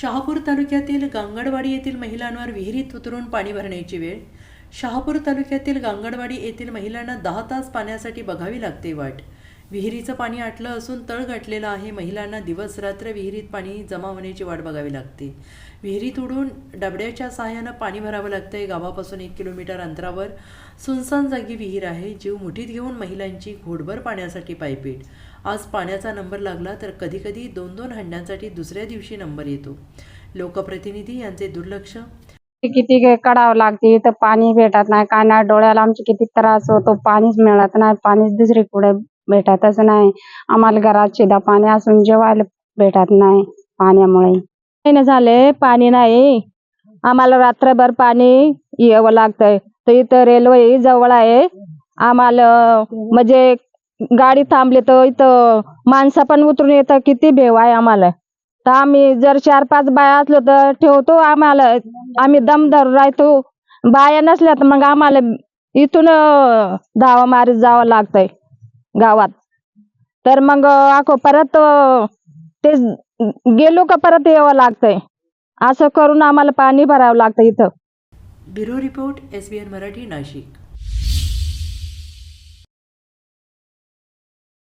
शहापूर तालुक्यातील गांगडवाडी येथील महिलांवर विहिरीत उतरून पाणी भरण्याची वेळ. शहापूर तालुक्यातील गांगडवाडी येथील महिलांना दहा तास पाण्यासाठी बघावी लागते वाट. विहिरीचं पाणी आटलं असून तळ गाठलेलं आहे. महिलांना दिवस रात्र विहिरीत पाणी जमा होण्याची वाट बघावी लागते. विहिरीत उडून डबड्याच्या सहाय्यानं पाणी भरावं लागतंय. गावापासून एक किलोमीटर अंतरावर सुनसान जागी विहीर आहे. जीव मुठीत घेऊन महिलांची घोडभर पाण्यासाठी पायपीट. आज पाण्याचा नंबर लागला तर कधीकधी दोन दोन हंड्यांसाठी दुसऱ्या दिवशी नंबर येतो. लोकप्रतिनिधी यांचे दुर्लक्ष. किती कडावं काढावं लागते इथं पाणी भेटत नाही. काय नाही डोळ्याला आमचे किती त्रास होतो. पाणीच मिळत नाही. पाणीच दुसरीकडे भेटतच नाही. आम्हाला घरात शिदा पाणी असून जेवायला भेटत नाही पाण्यामुळे. महिने झाले पाणी नाही. आम्हाला रात्रभर पाणी यावं लागतंय. तर इथं रेल्वे जवळ आहे. आम्हाला म्हणजे गाडी थांबली तर इथं माणसं पण उतरून येतं. किती भेव आहे आम्हाला. तर आम्ही जर चार पाच बाया असलो तर ठेवतो आम्हाला. आम्ही दम धरून राहतो. बाया नसल्या तर मग आम्हाला इथून धावा मारीत जावं लागतंय. गावात. तर मग आखो परत ते गेलो का परत यावं लागतंय. असं करून आम्हाला पाणी भरावं लागतं इथं. Bureau report S B N Marathi Nashik.